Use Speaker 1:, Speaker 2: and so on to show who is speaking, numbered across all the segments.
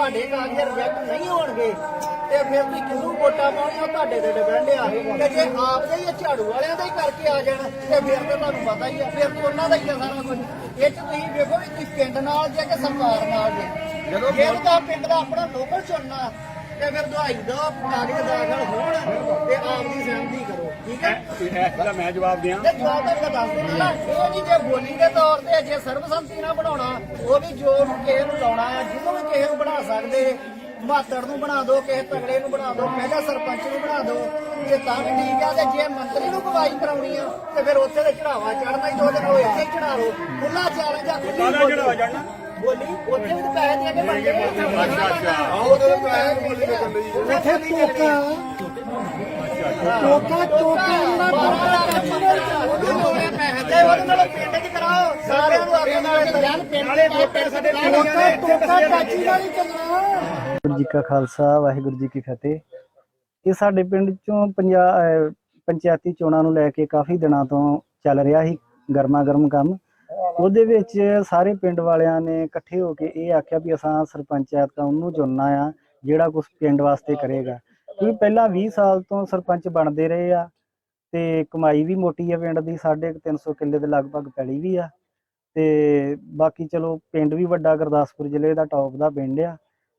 Speaker 1: ਤੁਹਾਡੇ ਕਾਗਜ਼ ਰਿਜੈਕਟ ਨਹੀਂ ਹੋਣਗੇ। ਤੇ ਫਿਰ ਤੁਸੀਂ ਕਿਹਨੂੰ ਵੋਟਾਂ ਪਾਉਣੀਆਂ? ਉਹ ਤੁਹਾਡੇ ਤੇ ਡਿਪੈਂਡ ਆ। ਤੇ ਜੇ ਆਪ ਦੇ ਹੀ ਇਹ ਝਾੜੂ ਵਾਲਿਆਂ ਦੇ ਹੀ ਕਰਕੇ ਆ ਜਾਣ ਤੇ ਫਿਰ ਤੇ ਤੁਹਾਨੂੰ ਪਤਾ ਹੀ ਆ ਫਿਰ ਤੇ ਉਹਨਾਂ ਦਾ ਹੀ ਆ ਸਾਰਾ ਕੁਝ ਇਹ ਚ ਤੁਸੀਂ ਵੇਖੋ ਵੀ ਤੁਸੀਂ ਪਿੰਡ ਨਾਲ ਜੇ ਕਿ ਸਰਕਾਰ ਨਾਲ ਜੇ। ਜਦੋਂ ਜੇ ਤਾਂ ਪਿੰਡ ਦਾ ਆਪਣਾ ਲੋਕਲ ਚੁਣਨਾ ਤੇ ਫਿਰ ਦਵਾਈ ਦੋ ਕਾਗਜ਼ ਦਾਖਲ ਹੋਣ।
Speaker 2: ਇਸ ਦਾ ਮੈਂ ਜਵਾਬ ਦਿਆਂ
Speaker 1: ਤੇ ਜਵਾਬ ਤਾਂ ਮੈਂ ਦੱਸ ਦਿੰਦਾ ਨਾ ਇਹ ਜੀ ਜੇ ਬੋਲੀ ਦੇ ਤੌਰ ਤੇ ਜੇ ਸਰਬਸੰਮਤੀ ਨਾਲ ਬਣਾਉਣਾ ਉਹ ਵੀ ਜੋ ਨੂੰ ਕਿਸੇ ਨੂੰ ਲਾਉਣਾ ਆ ਜਿਹਨੂੰ ਵੀ ਕਿਸੇ ਨੂੰ ਬਣਾ ਸਕਦੇ ਮਾਤੜ ਨੂੰ ਬਣਾ ਦਿਓ ਕਿਸੇ ਤਗੜੇ ਨੂੰ ਬਣਾ ਦਿਓ ਪਹਿਲਾਂ ਸਰਪੰਚ ਨੂੰ ਬਣਾ ਦਿਓ ਜੇ ਤਾਂ ਵੀ ਠੀਕ ਆ ਤੇ ਜੇ ਮੰਤਰੀ ਨੂੰ ਗਵਾਹੀ ਕਰਾਉਣੀ ਆ ਤੇ ਫਿਰ ਉੱਥੇ ਤੇ ਚੜਾਵਾ ਚੜਨਾ ਹੀ ਦੋ ਦਿਨ ਹੋਏ ਇੱਥੇ ਚੜਾ ਲਓ ਖੁੱਲਾ ਚੈਲੰਜ ਆ ਖੁੱਲੀ।
Speaker 2: ਚੜਾਵਾ ਚੜ੍ਹਨਾ?
Speaker 1: ਬੋਲੀ ਉੱਥੇ ਵੀ ਪੈਸੇ ਦੇ ਕੇ ਬਣਦੇ ਆ
Speaker 2: ਅੱਛਾ, ਅੱਛਾ।
Speaker 1: ਆਹੋ ਤੇ ਪੈਸੇ ਬੋਲੀ ਦੇ ਬੰਦੇ ਜੀ ਉੱਥੇ ਟੋਕਾ ਟੋਕਾ ਟੋਕਾ ਨਾ ਉਹਦੇ ਨਾਲ ਪੈਸੇ ਦੇ ਉਹਦੇ ਨਾਲ ਪਿੰਡ 'ਚ ਕਰਾਓ। ਸਾਰਿਆਂ ਨੂੰ ਆਪਣੇ ਨਾਲ ਜਾਨ ਪਿੰਡ ਦੇ ਵੋਟਰ ਸਾਡੇ ਟੋਕਾ ਟੋਕਾ ਕਾਚੀ ਨਾਲ ਹੀ ਚੱਲਣਾ
Speaker 3: ਵਾਹਿਗੁਰੂ ਜੀ ਕਾ ਖਾਲਸਾ ਵਾਹਿਗੁਰੂ ਜੀ ਕੀ ਫਤਿਹ। ਇਹ ਸਾਡੇ ਪਿੰਡ ਚੋਂ ਪੰਜਾਬ ਪੰਚਾਇਤੀ ਚੋਣਾਂ ਨੂੰ ਲੈ ਕੇ ਕਾਫੀ ਦਿਨਾਂ ਤੋਂ ਚੱਲ ਰਿਹਾ ਸੀ ਗਰਮਾ ਗਰਮ ਕੰਮ। ਉਹਦੇ ਵਿੱਚ ਸਾਰੇ ਪਿੰਡ ਵਾਲਿਆਂ ਨੇ ਇਕੱਠੇ ਹੋ ਕੇ ਇਹ ਆਖਿਆ ਵੀ ਅਸਾਂ ਸਰਪੰਚਾਇਤ ਦਾ ਉਹਨੂੰ ਚੁਣਨਾ ਆ ਜਿਹੜਾ ਕੁਝ ਪਿੰਡ ਵਾਸਤੇ ਕਰੇਗਾ। ਕਿਉਂਕਿ ਪਹਿਲਾਂ 20 ਸਾਲ ਤੋਂ ਸਰਪੰਚ ਬਣਦੇ ਰਹੇ ਆ ਤੇ ਕਮਾਈ ਵੀ ਮੋਟੀ ਆ ਪਿੰਡ ਦੀ, ਸਾਢੇ ਕੁ ਤਿੰਨ ਸੌ ਕਿੱਲੇ ਦੇ ਲਗਭਗ ਪੈਲੀ ਵੀ ਆ। ਤੇ ਬਾਕੀ ਚਲੋ ਪਿੰਡ ਵੀ ਵੱਡਾ, ਗੁਰਦਾਸਪੁਰ ਜ਼ਿਲ੍ਹੇ ਦਾ ਟੌਪ ਦਾ ਪਿੰਡ ਆ।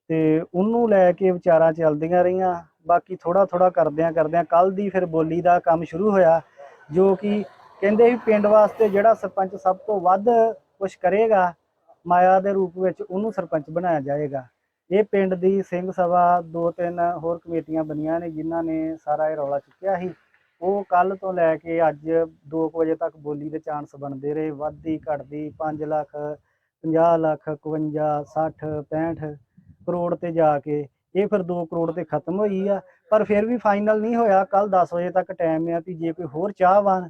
Speaker 3: ਤੇ ਉਹਨੂੰ ਲੈ ਕੇ ਵਿਚਾਰਾਂ ਚੱਲਦੀਆਂ ਰਹੀਆਂ। ਬਾਕੀ ਥੋੜਾ ਥੋੜਾ ਕਰਦਿਆਂ ਕਰਦਿਆਂ ਕੱਲ ਦੀ ਫਿਰ ਬੋਲੀ ਦਾ ਕੰਮ ਸ਼ੁਰੂ ਹੋਇਆ, ਜੋ ਕਿ ਕਹਿੰਦੇ ਵੀ ਪਿੰਡ ਵਾਸਤੇ ਜਿਹੜਾ ਸਰਪੰਚ ਸਭ ਤੋਂ ਵੱਧ ਕੁਝ ਕਰੇਗਾ, ਮਾਇਆ ਦੇ ਰੂਪ ਵਿੱਚ ਉਹਨੂੰ ਸਰਪੰਚ ਬਣਾਇਆ ਜਾਏਗਾ। ਇਹ ਪਿੰਡ ਦੀ ਸਿੰਘ ਸਭਾ ਦੋ ਤਿੰਨ ਹੋਰ ਕਮੇਟੀਆਂ ਬਣੀਆਂ ਨੇ ਜਿਨ੍ਹਾਂ ਨੇ ਸਾਰਾ ਇਹ ਰੌਲਾ ਚੁੱਕਿਆ ਸੀ। ਉਹ ਕੱਲ ਤੋਂ ਲੈ ਕੇ ਅੱਜ 2 ਵਜੇ ਤੱਕ ਬੋਲੀ ਦੇ ਚਾਂਸ ਬਣਦੇ ਰਹੇ। ਵੱਧਦੀ, ਘਟਦੀ 5 ਲੱਖ 50 ਲੱਖ 51 60 65 ਕਰੋੜ ਤੇ ਜਾ ਕੇ ਇਹ ਫਿਰ 2 ਕਰੋੜ ਤੇ ਖਤਮ ਹੋਈ ਆ। ਪਰ ਫਿਰ ਵੀ ਫਾਈਨਲ ਨਹੀਂ ਹੋਇਆ। ਕੱਲ 10 ਵਜੇ ਤੱਕ ਟਾਈਮ ਆ ਵੀ ਜੇ ਕੋਈ ਹੋਰ ਚਾਹਵਾਨ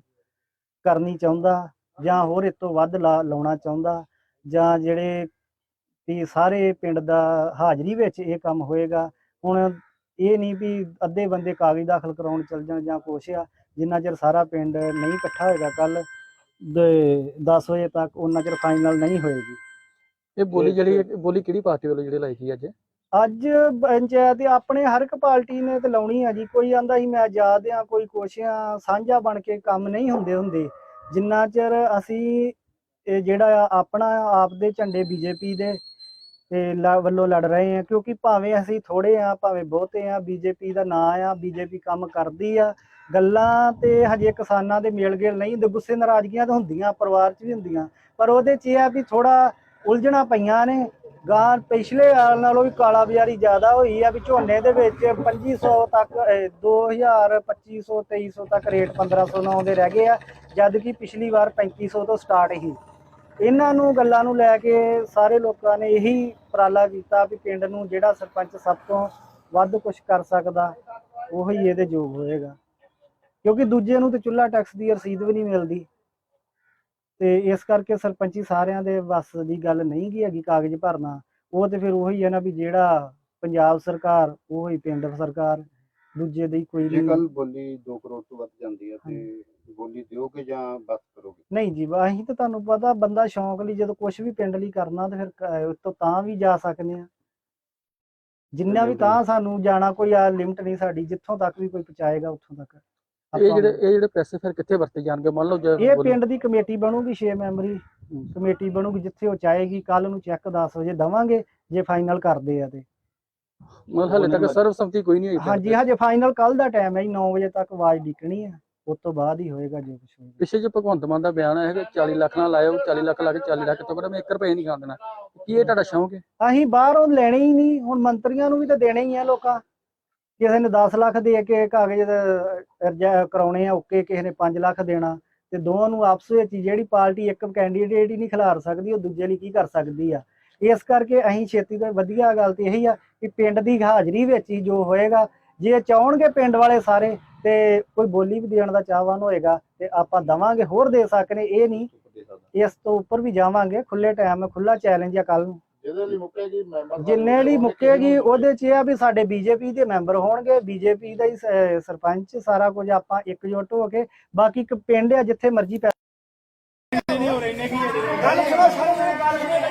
Speaker 3: ਕਰਨੀ ਚਾਹੁੰਦਾ ਜਾਂ ਹੋਰ ਇਸ ਤੋਂ ਵੱਧ ਲਾ- ਲਾਉਣਾ ਚਾਹੁੰਦਾ ਜਾਂ ਜਿਹੜੇ ਵੀ ਸਾਰੇ ਪਿੰਡ ਦਾ ਹਾਜ਼ਰੀ ਵਿੱਚ ਇਹ ਕੰਮ ਹੋਏਗਾ। ਹੁਣ ਇਹ ਨਹੀਂ ਵੀ ਅੱਧੇ ਬੰਦੇ ਕਾਗਜ਼ ਦਾਖਲ ਕਰਾਉਣ ਚੱਲ ਜਾਣ ਜਾਂ ਕੁਛ ਆ ਜਿੰਨਾ ਚਿਰ ਸਾਰਾ ਪਿੰਡ ਨਹੀਂ ਇਕੱਠਾ ਹੋਏਗਾ ਕੱਲ 10 ਵਜੇ ਤੱਕ ਉਹਨਾਂ ਚਿਰ ਫਾਈਨਲ ਨਹੀਂ ਹੋਏਗੀ।
Speaker 4: ਇਹ ਬੋਲੀ ਜਿਹੜੀ ਬੋਲੀ ਕਿਹੜੀ ਪਾਰਟੀ ਵੱਲੋਂ ਜਿਹੜੀ ਲਾਈ ਸੀ ਅੱਜ?
Speaker 3: ਅੱਜ ਪੰਚਾਇਤ ਆਪਣੇ ਹਰ ਇੱਕ ਪਾਰਟੀ ਨੇ ਤੇ ਲਾਉਣੀ ਆ ਜੀ। ਕੋਈ ਆਂਦਾ ਸੀ ਮੈਂ ਆਜ਼ਾਦ ਆ ਕੋਈ ਕੁਛ ਆ ਸਾਂਝਾ ਬਣ ਕੇ ਕੰਮ ਨਹੀਂ ਹੁੰਦੇ ਹੁੰਦੇ। ਜਿੰਨਾ ਚਿਰ ਅਸੀਂ ਇਹ ਜਿਹੜਾ ਆਪਣਾ ਆਪ ਦੇ ਝੰਡੇ ਬੀਜੇਪੀ ਦੇ ਤੇ ਲ- ਵੱਲੋਂ ਲੜ ਰਹੇ ਆ ਕਿਉਂਕਿ ਭਾਵੇਂ ਅਸੀਂ ਥੋੜੇ ਆ ਭਾਵੇਂ ਬਹੁਤੇ ਆ ਬੀਜੇਪੀ ਦਾ ਨਾਂ ਆ ਬੀਜੇਪੀ ਕੰਮ ਕਰਦੀ ਆ ਗੱਲਾਂ ਤੇ ਹਜੇ ਕਿਸਾਨਾਂ ਦੇ ਮੇਲ ਗੇਲ ਨਹੀਂ ਹੁੰਦੇ ਗੁੱਸੇ ਨਾਰਾਜ਼ਗੀਆਂ ਤਾਂ ਹੁੰਦੀਆਂ ਪਰਿਵਾਰ 'ਚ ਵੀ ਹੁੰਦੀਆਂ ਪਰ ਉਹਦੇ 'ਚ ਇਹ ਆ ਵੀ ਥੋੜਾ ਉਲਝਣਾ ਪਈਆਂ ਨੇ ਗਾਂ ਪਿਛਲੇ ਸਾਲ ਨਾਲੋਂ ਵੀ ਕਾਲਾ ਬਾਜ਼ਾਰੀ ਜ਼ਿਆਦਾ ਹੋਈ ਆ ਵੀ ਝੋਨੇ ਦੇ ਵਿੱਚ 2500 ਤੱਕ ਅਹ, 2000 2500 2300 ਤੱਕ ਰੇਟ 1500 ਨਾਲ ਆਉਂਦੇ ਰਹਿ ਗਏ ਆ ਜਦ ਕਿ ਪਿਛਲੀ ਵਾਰ 3500 ਤੋਂ ਸਟਾਰਟ ਹੀ ਇਹਨਾਂ ਨੂੰ ਗੱਲਾਂ ਨੂੰ ਲੈ ਕੇ ਸਾਰੇ ਲੋਕਾਂ ਨੇ ਇਹੀ ਉਪਰਾਲਾ ਕੀਤਾ ਵੀ ਪਿੰਡ ਨੂੰ ਜਿਹੜਾ ਸਰਪੰਚ ਸਭ ਤੋਂ ਵੱਧ ਕੁਝ ਕਰ ਸਕਦਾ, ਉਹੀ ਇਹਦੇ ਯੋਗ ਹੋਏਗਾ। ਕਿਉਂਕਿ ਦੂਜੇ ਨੂੰ ਤੇ ਚੁੱਲ੍ਹਾ ਟੈਕਸ ਦੀ ਰਸੀਦ ਵੀ ਨਹੀਂ ਮਿਲਦੀ। ਤੇ ਇਸ ਕਰਕੇ ਸਰਪੰਚੀ ਸਾਰਿਆਂ ਦੇ ਵੱਸ ਦੀ ਗੱਲ ਨਹੀਂ ਗੀ ਹੈਗੀ ਕਾਗਜ਼ ਭਰਨਾ। ਉਹ ਤੇ ਫਿਰ ਉਹੀ ਹੈ ਨਾ ਵੀ ਜਿਹੜਾ ਪੰਜਾਬ ਸਰਕਾਰ, ਉਹੀ ਪਿੰਡ ਸਰਕਾਰ ਦੂਜੇ ਦੀ ਕੋਈ
Speaker 5: ਜੇ
Speaker 3: ਨਹੀਂ
Speaker 5: ਕੱਲ ਬੋਲੀ 2 ਕਰੋੜ ਤੋਂ ਵੱਧ ਜਾਂਦੀ ਹੈ ਤੇ ਬੋਲੀ ਦਿਓਗੇ ਜਾਂ ਬਸ ਕਰੋਗੇ?
Speaker 3: ਨਹੀਂ ਜੀ ਵਾ- ਅਸੀਂ ਤਾਂ ਤੁਹਾਨੂੰ ਪਤਾ ਬੰਦਾ ਸ਼ੌਂਕ ਲਈ ਜਦੋਂ ਕੁਝ ਵੀ ਪਿੰਡ ਲਈ ਕਰਨਾ ਤੇ ਫਿਰ ਕ- ਉਸ ਤੋਂ ਤਾਂ ਵੀ ਜਾ ਸਕਨੇ ਆ ਜਿੰਨਾ ਵੀ ਤਾਂ ਸਾਨੂੰ ਜਾਣਾ ਕੋਈ ਆ ਲਿਮਟ ਨਹੀਂ ਸਾਡੀ ਜਿੱਥੋਂ ਤੱਕ ਵੀ ਕੋਈ ਪਹੁੰਚਾਏਗਾ ਉੱਥੋਂ ਤੱਕ।
Speaker 4: ਇਹ
Speaker 3: ਆਪਾਂ-
Speaker 4: ਜਿਹੜੇ ਇਹ ਜਿਹੜੇ ਪੈਸੇ ਫਿਰ ਕਿੱਥੇ ਵਰਤੇ ਜਾਣਗੇ? ਮੰਨ ਲਓ ਜੇ
Speaker 3: ਇਹ ਪਿੰਡ ਦੀ ਕਮੇਟੀ ਬਣੂਗੀ 6 ਮੈਂਬਰੀ। ਕਮੇਟੀ ਬਣੂਗੀ ਜਿੱਥੇ ਉਹ ਚਾਹੇਗੀ ਕੱਲ ਨੂੰ ਚੈੱਕ 10 ਵਜੇ ਦਵਾਂਗੇ ਜੇ ਫਾਈਨਲ ਕਰਦੇ ਆ ਤੇ।
Speaker 4: ਮਤਲਬ ਹਲੇ ਤੱਕ ਸਰਵਸੰਮਤੀ ਕੋਈ ਨਹੀਂ ਹੋਈ
Speaker 3: ਹਾਂਜੀ। ਹਜੇ ਫਾਈਨਲ ਕੱਲ ਦਾ ਟਾਈਮ ਹੈ ਜੀ 9 ਵਜੇ ਤੱਕ ਆਵਾਜ਼ ਡਿੱਕਣੀ ਆ ਉਸ ਤੋਂ ਬਾਅਦ ਹੀ ਹੋਏਗਾ ਜੋ ਕੁਝ ਹੋਏਗਾ।
Speaker 4: ਪਿੱਛੇ ਜੇ ਭਗਵੰਤ ਮਾਨ ਦਾ ਬਿਆਨ ਹੈ ਕਿ 40 ਲੱਖ ਨਾਲ ਲਾਇਓ 40 ਲੱਖ ਲਾ ਕੇ 40 ਲੱਖ ਤੋਂ ਪਰ ਮੈਂ 1 ਰੁਪਏ ਨਹੀਂ ਖਾਣ ਦੇਣਾ। ਕੀ ਇਹ ਤੁਹਾਡਾ ਸ਼ੌਂਕ ਹੈ?
Speaker 3: ਅਸੀਂ ਬਾਹਰੋਂ ਲੈਣੇ ਹੀ ਨਹੀਂ ਹੁਣ ਮੰਤਰੀਆਂ ਨੂੰ ਵੀ ਤਾਂ ਦੇਣੇ ਹੀ ਆ ਲੋਕਾਂ। ਕਿਸੇ ਨੇ 10 ਲੱਖ ਦੇ ਕੇ ਕਾਗਜ਼ ਰਜਾ ਕਰਾਉਣੇ ਆ ਓਕੇ ਕਿਸੇ ਨੇ 5 ਲੱਖ ਦੇਣਾ। ਤੇ ਦੋਵਾਂ ਨੂੰ ਆਪਸ ਵਿੱਚ ਹੀ ਜਿਹੜੀ ਪਾਰਟੀ ਇੱਕ ਕੈਂਡੀਡੇਟ ਹੀ ਨਹੀਂ ਖਿਲਾਰ ਸਕਦੀ ਉਹ ਦੂਜੇ ਲਈ ਕੀ ਕਰ ਸਕਦੀ ਆ। ਇਸ ਕਰਕੇ ਅਸੀਂ ਛੇਤੀ ਤੋਂ ਵਧੀਆ ਗੱਲ ਤੇ ਇਹੀ ਆ ਕਿ ਪਿੰਡ ਦੀ ਹਾਜ਼ਰੀ ਵਿੱਚ ਹੀ ਜੋ ਹੋਏਗਾ ਜੇ ਚਾਹਣਗੇ ਪਿੰਡ ਵਾਲੇ ਸਾਰੇ ਤੇ ਕੋਈ ਬੋਲੀ ਵੀ ਦੇਣ ਦਾ ਚਾਹਵਾਨ ਹੋਏਗਾ ਤੇ ਆਪਾਂ ਦਵਾਂਗੇ ਹੋਰ ਦੇ ਸਕਨੇ ਇਹ ਨਹੀਂ ਇਸ ਤੋਂ ਉੱਪਰ ਵੀ ਜਾਵਾਂਗੇ ਖੁੱਲੇ ਟਾਈਮ ਖੁੱਲਾ ਚੈਲੰਜ ਆ ਕੱਲ ਨੂੰ।
Speaker 5: ਜਿਹਦੇ ਲਈ ਮੁੱਕੇਗੀ ਮੈਂਬਰ
Speaker 3: ਜਿੰਨੇ ਲਈ ਮੁੱਕੇਗੀ ਉਹਦੇ ਚ ਇਹ ਆ ਵੀ ਸਾਡੇ ਬੀਜੇਪੀ ਦੇ ਮੈਂਬਰ ਹੋਣਗੇ ਬੀਜੇਪੀ ਦਾ ਹੀ ਸਰਪੰਚ ਸਾਰਾ ਕੁਝ ਆਪਾਂ ਇਕਜੁੱਟ ਹੋ ਕੇ ਬਾਕੀ ਇੱਕ ਪਿੰਡ ਆ ਜਿੱਥੇ ਮਰਜ਼ੀ ਪੈ
Speaker 1: ਗੱਲ ਸੁਣੋ ਸਾਰੇ ਮੇਰੇ ਗੱਲ ਸੁਣੋ।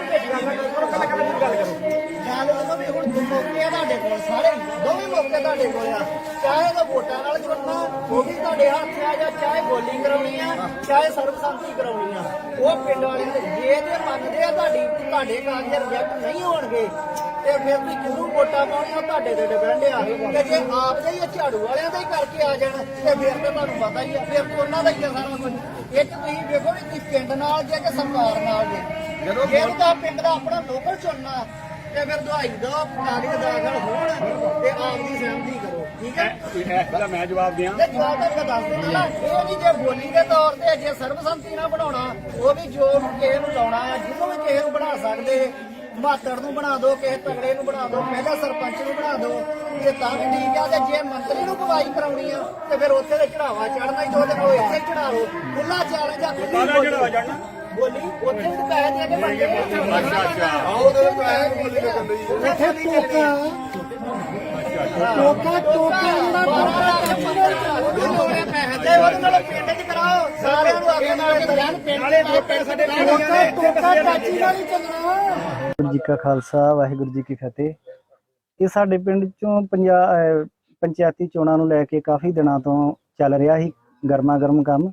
Speaker 1: ਗੱਲ ਕਰੋ ਗੱਲ ਕਰੋ ਨਾਲ ਜਦੋਂ ਵੀ ਹੁਣ ਦੋ ਮੌਕੇ ਆ ਤੁਹਾਡੇ ਕੋਲ ਸਾਰੇ ਹੀ, ਦੋਵੇਂ ਮੌਕੇ ਤੁਹਾਡੇ ਕੋਲ ਆ। ਚਾਹੇ ਤਾਂ ਵੋਟਾਂ ਨਾਲ ਚੁਣਨਾ ਉਹ ਵੀ ਤੁਹਾਡੇ ਹੱਥ ਆ ਜਾਂ ਚਾਹੇ ਬੋਲਿੰਗ ਕਰਾਉਣੀ ਆ ਚਾਹੇ ਸਰਬਸੰਮਤੀ ਕਰਾਉਣੀ ਆ। ਉਹ ਪਿੰਡ ਵਾਲਿਆਂ ਦੇ ਜੇ ਤੇ ਮੰਨਦੇ ਆ ਤੁਹਾਡੀ ਤੁਹਾਡੇ ਕਾਗਜ਼ ਰਿਜੈਕਟ ਨਹੀਂ ਹੋਣਗੇ ਤੇ ਫਿਰ ਵੀ ਕਿਹਨੂੰ ਵੋਟਾਂ ਪਾਉਣੀਆਂ ਤੁਹਾਡੇ ਤੇ ਡਿਪੈਂਡ ਆ। ਤੇ ਜੇ ਆਪ ਦੇ ਹੀ ਆ ਝਾੜੂ ਵਾਲਿਆਂ ਦੇ ਹੀ ਕਰਕੇ ਆ ਜਾਣ ਤੇ ਫਿਰ ਤੇ ਤੁਹਾਨੂੰ ਪਤਾ ਹੀ ਆ ਫਿਰ ਉਹਨਾਂ ਦਾ ਹੀ ਆ ਸਾਰਾ ਕੁਝ। ਇੱਕ ਤੁਸੀਂ ਵੇਖੋ ਵੀ ਤੁਸੀਂ ਪਿੰਡ ਨਾਲ ਜੇ ਕਿ ਸਰਕਾਰ ਨਾਲ ਜੇ। ਜਦੋਂ ਤਾਂ ਪਿੰਡ ਦਾ ਆਪਣਾ ਲੋਕਲ ਚੁਣਨਾ ਤੇ ਫਿਰ ਦਵਾਈ ਦਾ ਕਾਗਜ਼ ਦਾਖਲ ਹੋਣ ਤੇ ਆਪ ਦੀ ਸਹਿਮਤੀ ਕਰੋ ਠੀਕ ਹੈ
Speaker 2: ਇਹਦਾ ਮੈਂ ਜਵਾਬ ਦਿਆਂ
Speaker 1: ਤੇ ਜਵਾਬ ਤਾਂ ਮੈਂ ਦੱਸ ਦਿੰਦਾ ਇਹ ਵੀ ਜੇ ਬੋਲੀ ਦੇ ਤੌਰ ਤੇ ਜੇ ਸਰਬਸੰਮਤੀ ਨਾਲ ਬਣਾਉਣਾ ਉਹ ਵੀ ਜੋ ਕਿਸੇ ਨੂੰ ਲਾਉਣਾ ਆ ਜਿਹਨੂੰ ਵੀ ਕਿਸੇ ਨੂੰ ਬਣਾ ਸਕਦੇ ਮਾਤੜ ਨੂੰ ਬਣਾ ਦਿਓ ਕਿਸੇ ਤਗੜੇ ਨੂੰ ਬਣਾ ਦਿਓ ਪਹਿਲਾਂ ਸਰਪੰਚ ਨੂੰ ਬਣਾ ਦਿਓ ਇਹ ਤਾਂ ਵੀ ਠੀਕ ਆ ਤੇ ਜੇ ਮੰਤਰੀ ਨੂੰ ਗਵਾਹੀ ਕਰਾਉਣੀ ਆ ਤੇ ਫਿਰ ਉੱਥੇ ਤੇ ਚੜਾਵਾ ਚੜਨਾ ਹੀ ਦੋ ਦਿਨ ਉਹ ਇੱਥੇ ਚੜਾ ਲਓ ਖੁੱਲਾ ਚੈਲੰਜ ਆ ਖੁੱਲੀ।
Speaker 2: ਚੜਾਵਾ ਚੜ੍ਹਨਾ?
Speaker 1: ਬੋਲੀ ਉੱਥੇ ਵੀ ਪੈਸੇ ਦੇ ਕੇ ਬੰਦੇ
Speaker 2: ਅੱਛਾ, ਅੱਛਾ।
Speaker 1: ਆਓ ਤੇ ਪੈਸੇ ਬੋਲੀ ਦੇ ਕੰਦੇ ਉੱਥੇ ਟੋਕਾ। ਟੋਕਾ ਟੋਕਾ ਜਿਹੜਾ ਟੋਕਾ ਪੈਸੇ ਦੇ ਉਹਦੇ ਨਾਲ ਪਿੰਡ 'ਚ ਕਰਾਓ। ਸਾਰਿਆਂ ਨੂੰ ਅੱਗੇ ਨਾਲ ਤਰਨ ਪਿੰਡ ਦੇ ਟੋਕਾ ਸਾਡੇ ਟੋਕਾ ਟੋਕਾ ਚਾਚੀ ਨਾਲ ਹੀ ਚੱਲਣਾ।
Speaker 3: ਵਾਹਿਗੁਰੂ ਜੀ ਕਾ ਖਾਲਸਾ ਵਾਹਿਗੁਰੂ ਜੀ ਕੀ ਫਤਿਹ। ਇਹ ਸਾਡੇ ਪਿੰਡ ਚੋਂ ਪੰਜਾ ਅਹ ਪੰਚਾਇਤੀ ਚੋਣਾਂ ਨੂੰ ਲੈ ਕੇ ਕਾਫੀ ਦਿਨਾਂ ਤੋਂ ਚੱਲ ਰਿਹਾ ਸੀ ਗਰਮਾ ਗਰਮ ਕੰਮ।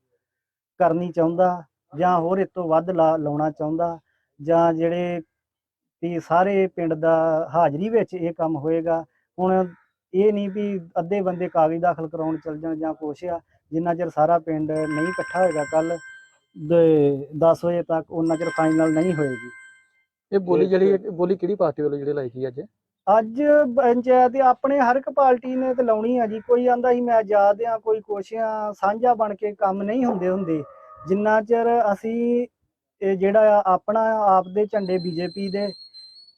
Speaker 3: ਕਰਨੀ ਚਾਹੁੰਦਾ ਜਾਂ ਹੋਰ ਇਸ ਤੋਂ ਵੱਧ ਲਾ- ਲਾਉਣਾ ਚਾਹੁੰਦਾ ਜਾਂ ਜਿਹੜੇ ਵੀ ਸਾਰੇ ਪਿੰਡ ਦਾ ਹਾਜ਼ਰੀ ਵਿੱਚ ਇਹ ਕੰਮ ਹੋਏਗਾ ਹੁਣ ਇਹ ਨਹੀਂ ਵੀ ਅੱਧੇ ਬੰਦੇ ਕਾਗਜ਼ ਦਾਖਲ ਕਰਾਉਣ ਚੱਲ ਜਾਣ ਜਾਂ ਕੁਛ ਆ ਜਿੰਨਾ ਚਿਰ ਸਾਰਾ ਪਿੰਡ ਨਹੀਂ ਇਕੱਠਾ ਹੋਏਗਾ ਕੱਲ 10 ਵਜੇ ਤੱਕ ਉਹਨਾਂ ਚਿਰ ਫਾਈਨਲ ਨਹੀਂ ਹੋਏਗੀ।
Speaker 4: ਇਹ ਬੋਲੀ ਜਿਹੜੀ ਬੋਲੀ ਕਿਹੜੀ ਪਾਰਟੀ ਵੱਲੋਂ ਜਿਹੜੀ ਲਾਈ ਗਈ ਅੱਜ?
Speaker 3: ਅੱਜ ਪੰਚਾਇਤ ਆਪਣੇ ਹਰ ਇੱਕ ਪਾਰਟੀ ਨੇ ਤੇ ਲਾਉਣੀ ਆ ਜੀ। ਕੋਈ ਆਂਦਾ ਸੀ, ਮੈਂ ਆਜ਼ਾਦ ਆ, ਕੋਈ ਕੁਛ ਆ ਸਾਂਝਾ ਬਣ ਕੇ ਕੰਮ ਨਹੀਂ ਹੁੰਦੇ ਹੁੰਦੇ। ਜਿੰਨਾ ਚਿਰ ਅਸੀਂ ਇਹ ਜਿਹੜਾ ਆ ਆਪਣਾ ਆਪ ਦੇ ਝੰਡੇ ਬੀਜੇਪੀ ਦੇ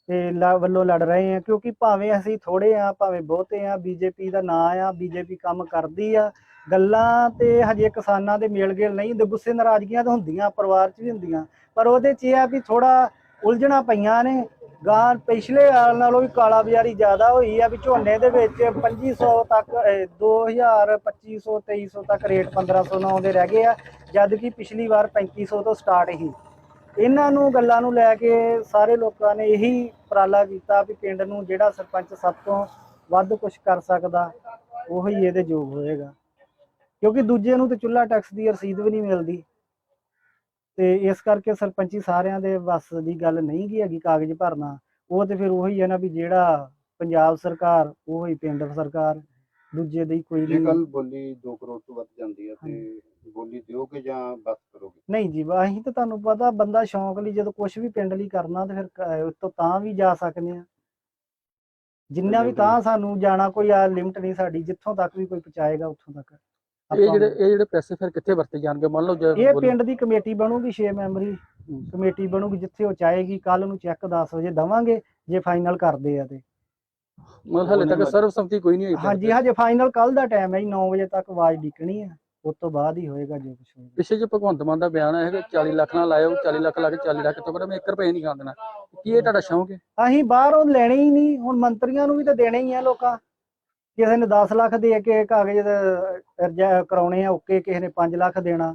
Speaker 3: ਤੇ ਲ- ਵੱਲੋਂ ਲੜ ਰਹੇ ਆ, ਕਿਉਂਕਿ ਭਾਵੇਂ ਅਸੀਂ ਥੋੜੇ ਆ, ਭਾਵੇਂ ਬਹੁਤੇ ਆ ਬੀਜੇਪੀ ਦਾ ਨਾਂ ਆ ਬੀਜੇਪੀ ਕੰਮ ਕਰਦੀ ਆ, ਗੱਲਾਂ ਤੇ ਹਜੇ ਕਿਸਾਨਾਂ ਦੇ ਮੇਲ ਗੇਲ ਨਹੀਂ ਹੁੰਦੇ ਗੁੱਸੇ ਨਾਰਾਜ਼ਗੀਆਂ ਤਾਂ ਹੁੰਦੀਆਂ, ਪਰਿਵਾਰ 'ਚ ਵੀ ਹੁੰਦੀਆਂ। ਪਰ ਉਹਦੇ 'ਚ ਇਹ ਆ ਵੀ ਥੋੜਾ ਉਲਝਣਾ ਪਈਆਂ ਨੇ ਗਾਂ ਪਿਛਲੇ ਸਾਲ ਨਾਲੋਂ ਵੀ ਕਾਲਾ ਬਾਜ਼ਾਰੀ ਜ਼ਿਆਦਾ ਹੋਈ ਆ ਵੀ ਝੋਨੇ ਦੇ ਵਿੱਚ 2500 ਤੱਕ ਅਹ, 2000 2500 2300 ਤੱਕ ਰੇਟ 1500 ਨਾਲ ਆਉਂਦੇ ਰਹਿ ਗਏ ਆ ਜਦ ਕਿ ਪਿਛਲੀ ਵਾਰ 3500 ਤੋਂ ਸਟਾਰਟ ਹੀ ਇਹਨਾਂ ਨੂੰ ਗੱਲਾਂ ਨੂੰ ਲੈ ਕੇ ਸਾਰੇ ਲੋਕਾਂ ਨੇ ਇਹੀ ਉਪਰਾਲਾ ਕੀਤਾ ਵੀ ਪਿੰਡ ਨੂੰ ਜਿਹੜਾ ਸਰਪੰਚ ਸਭ ਤੋਂ ਵੱਧ ਕੁਝ ਕਰ ਸਕਦਾ ਉਹੀ ਇਹਦੇ ਯੋਗ ਹੋਏਗਾ। ਕਿਉਂਕਿ ਦੂਜੇ ਨੂੰ ਤੇ ਚੁੱਲ੍ਹਾ ਟੈਕਸ ਦੀ ਰਸੀਦ ਵੀ ਨਹੀਂ ਮਿਲਦੀ। ਤੇ ਇਸ ਕਰਕੇ ਸਰਪੰਚੀ ਸਾਰਿਆਂ ਦੇ ਵੱਸ ਦੀ ਗੱਲ ਨਹੀਂ ਗੀ ਹੈਗੀ ਕਾਗਜ਼ ਭਰਨਾ। ਉਹ ਤੇ ਫਿਰ ਉਹੀ ਹੈ ਨਾ ਵੀ ਜਿਹੜਾ ਪੰਜਾਬ ਸਰਕਾਰ ਉਹੀ ਪਿੰਡ ਸਰਕਾਰ ਦੂਜੇ ਦੀ ਕੋਈ
Speaker 5: ਜੇ
Speaker 3: ਨਹੀਂ
Speaker 5: ਕੱਲ ਬੋਲੀ 2 ਕਰੋੜ ਤੋਂ ਵੱਧ ਜਾਂਦੀ ਹੈ ਤੇ ਬੋਲੀ ਦਿਓਗੇ ਜਾਂ ਬਸ ਕਰੋਗੇ?
Speaker 3: ਨਹੀਂ ਜੀ ਬਾ ਅਸੀਂ ਤਾਂ ਤੁਹਾਨੂੰ ਪਤਾ ਬੰਦਾ ਸ਼ੌਂਕ ਲਈ ਜਦੋਂ ਕੁਝ ਵੀ ਪਿੰਡ ਲਈ ਕਰਨਾ ਤੇ ਫਿਰ ਕ- ਉਸ ਤੋਂ ਤਾਂ ਵੀ ਜਾ ਸਕਦੇ ਆ। ਜਿੰਨਾ ਵੀ ਤਾਂ ਸਾਨੂੰ ਜਾਣਾ ਕੋਈ ਆ ਲਿਮਟ ਨਹੀਂ ਸਾਡੀ ਜਿੱਥੋਂ ਤੱਕ ਵੀ ਕੋਈ ਪਹੁੰਚਾਏਗਾ ਉੱਥੋਂ ਤੱਕ।
Speaker 4: ਇਹ
Speaker 3: ਆਪਾਂ-
Speaker 4: ਜਿਹੜੇ ਇਹ ਜਿਹੜੇ ਪੈਸੇ ਫਿਰ ਕਿੱਥੇ ਵਰਤੇ ਜਾਣਗੇ? ਮੰਨ ਲਓ ਜੇ
Speaker 3: ਇਹ
Speaker 4: ਬੋਲੀ-
Speaker 3: ਪਿੰਡ ਦੀ ਕਮੇਟੀ ਬਣੂਗੀ 6 ਮੈਂਬਰੀ। ਕਮੇਟੀ ਬਣੂਗੀ ਜਿੱਥੇ ਉਹ ਚਾਹੇਗੀ ਕੱਲ ਨੂੰ ਚੈੱਕ 10 ਵਜੇ ਦਵਾਂਗੇ ਜੇ ਫਾਈਨਲ ਕਰਦੇ ਆ ਤੇ।
Speaker 4: ਮਤਲਬ ਹਲੇ ਤੱਕ ਸਰਵਸੰਮਤੀ ਕੋਈ ਨਹੀਂ ਹੋਈ
Speaker 3: ਹਾਂਜੀ। ਹਜੇ ਫਾਈਨਲ ਕੱਲ ਦਾ ਟਾਈਮ ਹੈ ਜੀ 9 ਵਜੇ ਤੱਕ ਆਵਾਜ਼ ਡਿੱਕਣੀ ਆ। ਉਸ ਤੋਂ ਬਾਅਦ ਹੀ ਹੋਏਗਾ ਜੋ ਕੁਝ ਹੋਏਗਾ।
Speaker 4: ਪਿੱਛੇ ਜੇ ਭਗਵੰਤ ਮਾਨ ਦਾ ਬਿਆਨ ਹੈ ਕਿ 40 ਲੱਖ ਨਾਲ ਲਾਇਓ 40 ਲੱਖ ਲਾ ਕੇ 40 ਲੱਖ ਤੋਂ ਪਰ ਮੈਂ 1 ਰੁਪਏ ਨਹੀਂ ਖਾਣ ਦੇਣਾ। ਕੀ ਇਹ ਤੁਹਾਡਾ ਸ਼ੌਂਕ ਹੈ?
Speaker 3: ਅਸੀਂ ਬਾਹਰੋਂ ਲੈਣੇ ਹੀ ਨਹੀਂ ਹੁਣ ਮੰਤਰੀਆਂ ਨੂੰ ਵੀ ਤਾਂ ਦੇਣੇ ਹੀ ਆ ਲੋਕਾਂ। ਕਿਸੇ ਨੇ 10 ਲੱਖ ਦੇ ਕੇ ਕਾਗਜ਼ ਕਰਾਉਣੇ ਆ ਓਕੇ ਕਿਸੇ ਨੇ 5 ਲੱਖ ਦੇਣਾ।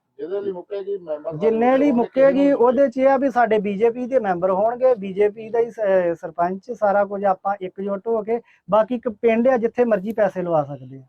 Speaker 5: ਜਿਹਦੇ ਲਈ ਮੁੱਕੇਗੀ ਮੈਂਬਰ
Speaker 3: ਜਿੰਨੇ ਲਈ ਮੁੱਕੇਗੀ ਉਹਦੇ 'ਚ ਇਹ ਆ ਵੀ ਸਾਡੇ ਬੀਜੇਪੀ ਦੇ ਮੈਂਬਰ ਹੋਣਗੇ ਬੀਜੇਪੀ ਦਾ ਹੀ ਸ- ਸਰਪੰਚ ਸਾਰਾ ਕੁਝ ਆਪਾਂ ਇਕਜੁੱਟ ਹੋ ਕੇ ਬਾਕੀ ਇੱਕ ਪਿੰਡ ਆ ਜਿੱਥੇ ਮਰਜ਼ੀ ਪੈਸੇ ਲਵਾ ਸਕਦੇ ਆ।